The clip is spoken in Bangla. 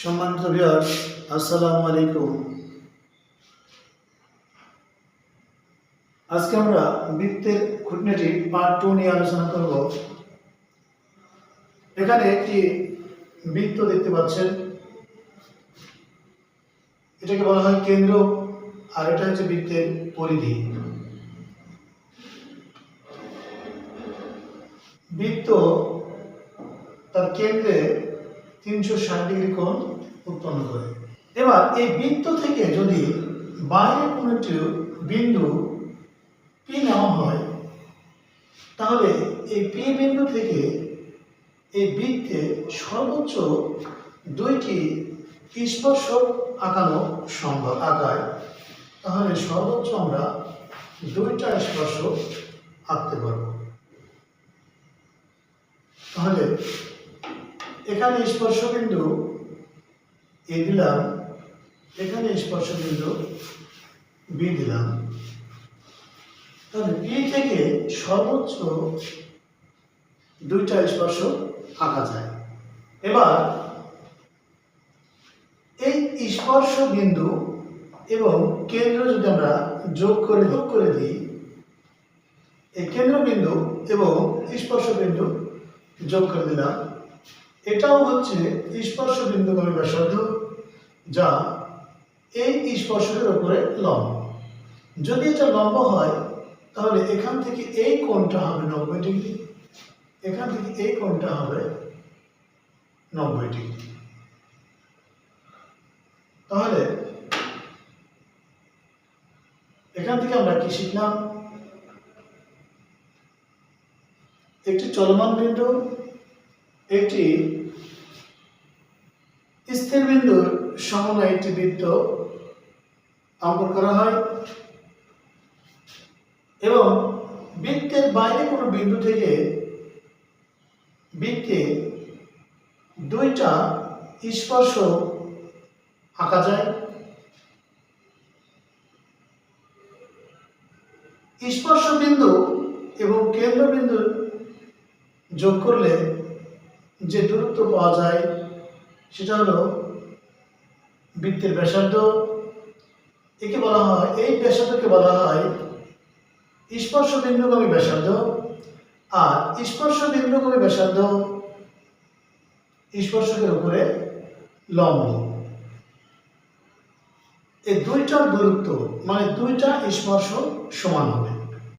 সম্মানিত ভিউয়ার্স আসসালামু আলাইকুম। আজকে আমরা বৃত্তের খুঁটিনাটি পার্ট টু নিয়ে আলোচনা করব। এখানে একটি বৃত্ত দেখতে পাচ্ছেন। এটাকে বলা হয় কেন্দ্র, আর এটা হচ্ছে বৃত্তের পরিধি। বৃত্ত তার কেন্দ্রে তিনশো ষাট ডিগ্রি কোণ উৎপন্ন করে। এবার এই বৃত্ত থেকে যদি বাইরে কোনো একটি বিন্দু পি নেওয়া হয়, তাহলে এই পি বিন্দু থেকে এই বৃত্তে সর্বোচ্চ দুইটি স্পর্শক আঁকানো সম্ভব আঁকায়। তাহলে সর্বোচ্চ আমরা দুইটা স্পর্শক আঁকতে পারব। তাহলে এখানে স্পর্শবিন্দু এ দিলাম, এখানে স্পর্শবিন্দু বি দিলাম। তাহলে বি থেকে সর্বোচ্চ দুইটা স্পর্শ আঁকা যায়। এবার এই স্পর্শ বিন্দু এবং কেন্দ্র যদি আমরা যোগ করে যোগ করে দিই, এই কেন্দ্রবিন্দু এবং স্পর্শ বিন্দু যোগ করে দিলাম। এটাও হচ্ছে স্পর্শ বিন্দুগামী ব্যাসার্ধ, যা এই স্পর্শকের উপরে লম্ব। যদি এটা লম্ব হয়, তাহলে এখান থেকে এই কোণটা হবে নব্বই ডিগ্রি। এখান থেকে এই কোণটা হবে নব্বই ডিগ্রি। তাহলে এখান থেকে আমরা কি শিখলাম? একটি চলমান বিন্দু একটি স্থির বিন্দুর সমন্বয়ে একটি বৃত্ত অঙ্কন করা হয় এবং বৃত্তের বাইরে কোনো বিন্দু থেকে বৃত্তে দুইটা স্পর্শ আঁকা যায়। স্পর্শ বিন্দু এবং কেন্দ্রবিন্দু যোগ করলে যে দূরত্ব পাওয়া যায়, সেটা হলো বৃত্তের ব্যাসার্ধ। একে বলা হয়, এই ব্যাসার্ধকে বলা হয় স্পর্শ বিন্দুগামী ব্যাসার্ধ। আর স্পর্শ বিন্দুগামী ব্যাসার্ধ স্পর্শকের উপরে লম্ব। এই দুইটার দূরত্ব মানে দুইটা স্পর্শ সমান হবে।